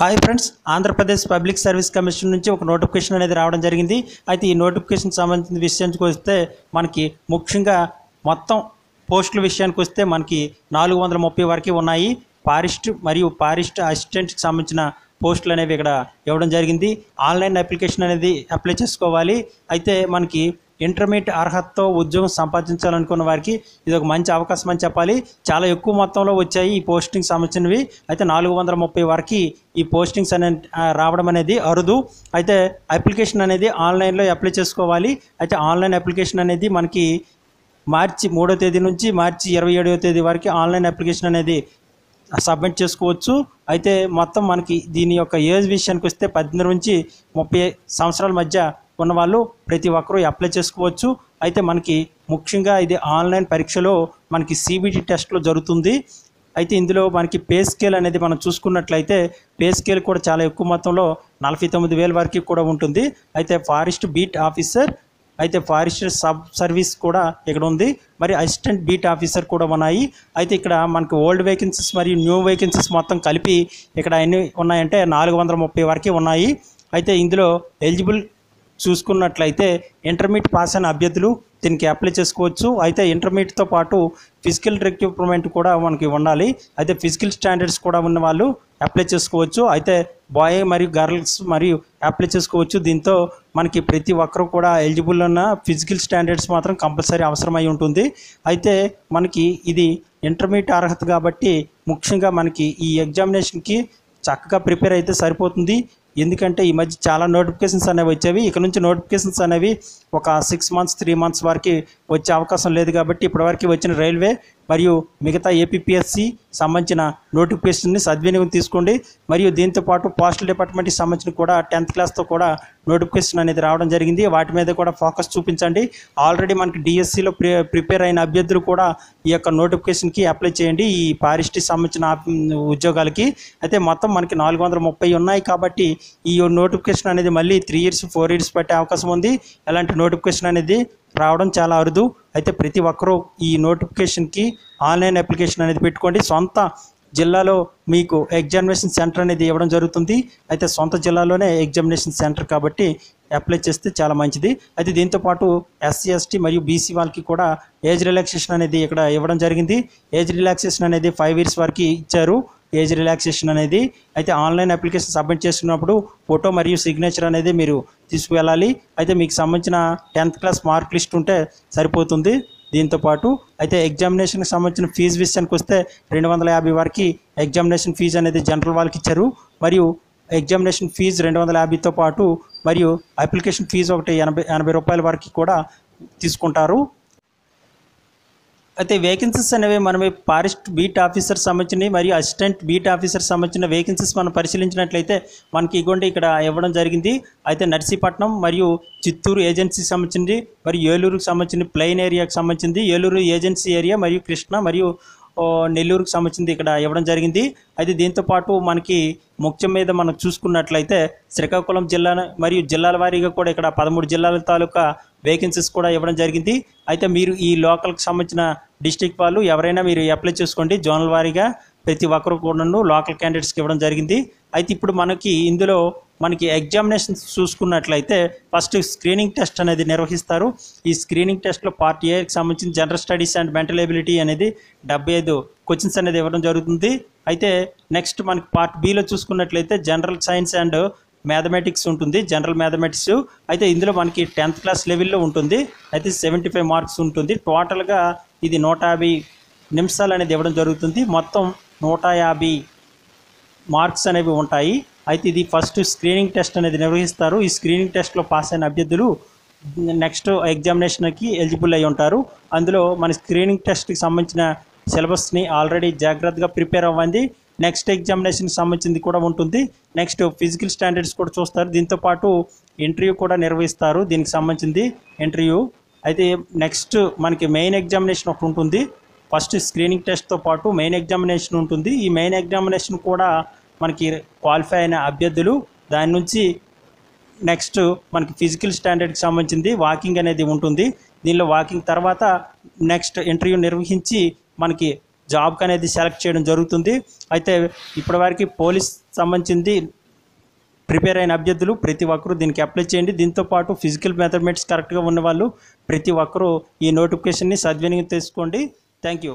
Hi friends Andhra Pradesh public service commission నుంచి ఒక notification అనేది రావడం జరిగింది. అయితే ఈ నోటిఫికేషన్ సంబంధించిన విషయానికి వస్తే మనకి ముఖ్యంగా మొత్తం పోస్టుల విషయానికి వస్తే మనకి నాలుగు వందల ముప్పై వరకు ఉన్నాయి. పారిస్ట్ మరియు పారిస్ట్ అసిస్టెంట్కి సంబంధించిన పోస్టులు అనేవి ఇక్కడ ఇవ్వడం జరిగింది. ఆన్లైన్ అప్లికేషన్ అనేది అప్లై చేసుకోవాలి. అయితే మనకి ఇంటర్మీడియట్ అర్హతతో ఉద్యోగం సంపాదించాలనుకున్న వారికి ఇది ఒక మంచి అవకాశం అని చెప్పాలి. చాలా ఎక్కువ మొత్తంలో వచ్చాయి ఈ పోస్టింగ్ సంబంధించినవి. అయితే నాలుగు వందల ముప్పై వరకు ఈ పోస్టింగ్స్ అనే రావడం అనేది అరుదు. అయితే అప్లికేషన్ అనేది ఆన్లైన్లో అప్లై చేసుకోవాలి. అయితే ఆన్లైన్ అప్లికేషన్ అనేది మనకి మార్చి మూడో తేదీ నుంచి మార్చి ఇరవై ఏడవ తేదీ వరకు ఆన్లైన్ అప్లికేషన్ అనేది సబ్మిట్ చేసుకోవచ్చు. అయితే మొత్తం మనకి దీని యొక్క ఏజ్ విషయానికి వస్తే పద్దెనిమిది నుంచి ముప్పై సంవత్సరాల మధ్య ఉన్న వాళ్ళు ప్రతి ఒక్కరూ అప్లై చేసుకోవచ్చు. అయితే మనకి ముఖ్యంగా ఇది ఆన్లైన్ పరీక్షలో మనకి సిబిటి టెస్ట్లో జరుగుతుంది. అయితే ఇందులో మనకి పే స్కేల్ అనేది మనం చూసుకున్నట్లయితే పే స్కేల్ కూడా చాలా ఎక్కువ మొత్తంలో నలభై తొమ్మిది వేల వరకు కూడా ఉంటుంది. అయితే ఫారెస్ట్ బీట్ ఆఫీసర్ అయితే ఫారెస్ట్ సబ్ సర్వీస్ కూడా ఇక్కడ ఉంది. మరి అసిస్టెంట్ బీట్ ఆఫీసర్ కూడా ఉన్నాయి. అయితే ఇక్కడ మనకు ఓల్డ్ వేకెన్సీస్ మరియు న్యూ వేకెన్సీస్ మొత్తం కలిపి ఇక్కడ ఎన్ని ఉన్నాయంటే నాలుగు వందల ముప్పై వరకు ఉన్నాయి. అయితే ఇందులో ఎలిజిబుల్ చూసుకున్నట్లయితే ఇంటర్మీడియట్ పాస్ అయిన అభ్యర్థులు దీనికి అప్లై చేసుకోవచ్చు. అయితే ఇంటర్మీడియట్తో పాటు ఫిజికల్ రిక్రూట్మెంట్ కూడా మనకి ఉండాలి. అయితే ఫిజికల్ స్టాండర్డ్స్ కూడా ఉన్న వాళ్ళు అప్లై చేసుకోవచ్చు. అయితే బాయ్ మరియు గర్ల్స్ మరియు అప్లై చేసుకోవచ్చు. దీంతో మనకి ప్రతి ఒక్కరు కూడా ఎలిజిబుల్ ఉన్న ఫిజికల్ స్టాండర్డ్స్ మాత్రం కంపల్సరీ అవసరమై ఉంటుంది. అయితే మనకి ఇది ఇంటర్మీడియట్ అర్హత కాబట్టి ముఖ్యంగా మనకి ఈ ఎగ్జామినేషన్కి చక్కగా ప్రిపేర్ అయితే సరిపోతుంది. ఎందుకంటే ఈ మధ్య చాలా నోటిఫికేషన్స్ అనేవి వచ్చేవి. ఇక నుంచి నోటిఫికేషన్స్ అనేవి ఒక సిక్స్ మంత్స్ త్రీ మంత్స్ వరకు వచ్చే అవకాశం లేదు కాబట్టి ఇప్పటివరకు వచ్చిన రైల్వే మరియు మిగతా ఏపీఎస్సి సంబంధించిన నోటిఫికేషన్ని సద్వినియోగం తీసుకోండి. మరియు దీంతో పాటు పోస్టల్ డిపార్ట్మెంట్కి సంబంధించిన కూడా టెన్త్ క్లాస్తో కూడా నోటిఫికేషన్ అనేది రావడం జరిగింది. వాటి మీద కూడా ఫోకస్ చూపించండి. ఆల్రెడీ మనకి డిఎస్సిలో ప్రి ప్రిపేర్ అయిన అభ్యర్థులు కూడా ఈ యొక్క నోటిఫికేషన్కి అప్లై చేయండి. ఈ పారిస్ట్కి సంబంధించిన ఉద్యోగాలకి. అయితే మొత్తం మనకి నాలుగు వందల ముప్పై ఉన్నాయి కాబట్టి ఈ నోటిఫికేషన్ అనేది మళ్ళీ త్రీ ఇయర్స్ ఫోర్ ఇయర్స్ పట్టే అవకాశం ఉంది. ఎలాంటి నోటిఫికేషన్ అనేది రావడం చాలా అరుదు. అయితే ప్రతి ఒక్కరూ ఈ నోటిఫికేషన్కి ఆన్లైన్ అప్లికేషన్ అనేది పెట్టుకోండి. సొంత జిల్లాలో మీకు ఎగ్జామినేషన్ సెంటర్ అనేది ఇవ్వడం జరుగుతుంది. అయితే సొంత జిల్లాలోనే ఎగ్జామినేషన్ సెంటర్ కాబట్టి అప్లై చేస్తే చాలా మంచిది. అయితే దీంతో పాటు ఎస్సీ ఎస్టీ మరియు బీసీ వాళ్ళకి కూడా ఏజ్ రిలాక్సేషన్ అనేది ఇక్కడ ఇవ్వడం జరిగింది. ఏజ్ రిలాక్సేషన్ అనేది ఫైవ్ ఇయర్స్ వరకు ఇచ్చారు. ఏజ్ రిలాక్సేషన్ అనేది అయితే ఆన్లైన్ అప్లికేషన్ సబ్మిట్ చేస్తున్నప్పుడు ఫోటో మరియు సిగ్నేచర్ అనేది మీరు తీసుకువెళ్ళాలి. అయితే మీకు సంబంధించిన టెన్త్ క్లాస్ మార్క్ లిస్ట్ ఉంటే సరిపోతుంది. దీంతో పాటు అయితే ఎగ్జామినేషన్కి సంబంధించిన ఫీజు విషయానికి వస్తే రెండు వందల యాభై వరకు ఎగ్జామినేషన్ ఫీజు అనేది జనరల్ వాళ్ళకి ఇచ్చారు. మరియు ఎగ్జామినేషన్ ఫీజు రెండు వందల యాభైతో పాటు మరియు అప్లికేషన్ ఫీజు ఒకటి ఎనభై ఎనభై రూపాయల వరకు కూడా తీసుకుంటారు. అయితే వేకెన్సీస్ అనేవి మనం ఫారెస్ట్ బీట్ ఆఫీసర్ సంబంధించినవి మరియు అసిస్టెంట్ బీట్ ఆఫీసర్ సంబంధించిన వేకెన్సీస్ మనం పరిశీలించినట్లయితే మనకి ఇగోండి ఇక్కడ ఇవ్వడం జరిగింది. అయితే నర్సీపట్నం మరియు చిత్తూరు ఏజెన్సీకి సంబంధించింది మరియు ఏలూరుకి సంబంధించిన ప్లెయిన్ ఏరియాకి సంబంధించింది ఏలూరు ఏజెన్సీ ఏరియా మరియు కృష్ణ మరియు నెల్లూరుకు సంబంధించింది ఇక్కడ ఇవ్వడం జరిగింది. అయితే దీంతో పాటు మనకి ముఖ్యం మీద మనం చూసుకున్నట్లయితే శ్రీకాకుళం జిల్లా మరియు జిల్లాల వారీగా కూడా ఇక్కడ పదమూడు జిల్లాల తాలూకా వేకెన్సీస్ కూడా ఇవ్వడం జరిగింది. అయితే మీరు ఈ లోకల్కి సంబంధించిన డిస్టిక్ వాళ్ళు ఎవరైనా మీరు అప్లై చేసుకోండి. జోనల్ వారీగా ప్రతి ఒక్కరు కూడాను లోకల్ క్యాండిడేట్స్కి ఇవ్వడం జరిగింది. అయితే ఇప్పుడు మనకి ఇందులో మనకి ఎగ్జామినేషన్స్ చూసుకున్నట్లయితే ఫస్ట్ స్క్రీనింగ్ టెస్ట్ అనేది నిర్వహిస్తారు. ఈ స్క్రీనింగ్ టెస్ట్లో పార్ట్ ఏకి సంబంధించిన general studies and mental ability అనేది డెబ్బై ఐదు క్వశ్చన్స్ అనేది ఇవ్వడం జరుగుతుంది. అయితే నెక్స్ట్ మనకి పార్ట్ బిలో చూసుకున్నట్లయితే జనరల్ సైన్స్ అండ్ మ్యాథమెటిక్స్ ఉంటుంది జనరల్ మ్యాథమెటిక్స్. అయితే ఇందులో మనకి టెన్త్ క్లాస్ లెవెల్లో ఉంటుంది అయితే సెవెంటీ ఫైవ్ మార్క్స్ ఉంటుంది. టోటల్గా ఇది నూట యాభై నిమిషాలు అనేది ఇవ్వడం జరుగుతుంది. మొత్తం నూట యాభై మార్క్స్ అనేవి ఉంటాయి. అయితే ఇది ఫస్ట్ స్క్రీనింగ్ టెస్ట్ అనేది నిర్వహిస్తారు. ఈ స్క్రీనింగ్ టెస్ట్లో పాస్ అయిన అభ్యర్థులు నెక్స్ట్ ఎగ్జామినేషన్కి ఎలిజిబుల్ అయి ఉంటారు. అందులో మన స్క్రీనింగ్ టెస్ట్కి సంబంధించిన సిలబస్ని ఆల్రెడీ జాగ్రత్తగా ప్రిపేర్ అవ్వండి. నెక్స్ట్ ఎగ్జామినేషన్కి సంబంధించింది కూడా ఉంటుంది. నెక్స్ట్ ఫిజికల్ స్టాండర్డ్స్ కూడా చూస్తారు. దీంతో పాటు ఇంటర్వ్యూ కూడా నిర్వహిస్తారు. దీనికి సంబంధించింది ఇంటర్వ్యూ. అయితే నెక్స్ట్ మనకి మెయిన్ ఎగ్జామినేషన్ ఒకటి ఉంటుంది. ఫస్ట్ స్క్రీనింగ్ టెస్ట్తో పాటు మెయిన్ ఎగ్జామినేషన్ ఉంటుంది. ఈ మెయిన్ ఎగ్జామినేషన్ కూడా మనకి క్వాలిఫై అయిన అభ్యర్థులు దాని నుంచి నెక్స్ట్ మనకి ఫిజికల్ స్టాండర్డ్కి సంబంధించింది వాకింగ్ అనేది ఉంటుంది. దీనిలో వాకింగ్ తర్వాత నెక్స్ట్ ఇంటర్వ్యూ నిర్వహించి మనకి జాబ్కి అనేది సెలెక్ట్ చేయడం జరుగుతుంది. అయితే ఇప్పటివరకు పోలీస్ సంబంధించింది ప్రిపేర్ అయిన అభ్యర్థులు ప్రతి ఒక్కరూ దీనికి అప్లై చేయండి. దీంతో పాటు ఫిజికల్ మెథమెటిక్స్ కరెక్ట్గా ఉన్న వాళ్ళు ప్రతి ఒక్కరూ ఈ నోటిఫికేషన్ని సద్వినియోగం చేసుకోండి. Thank you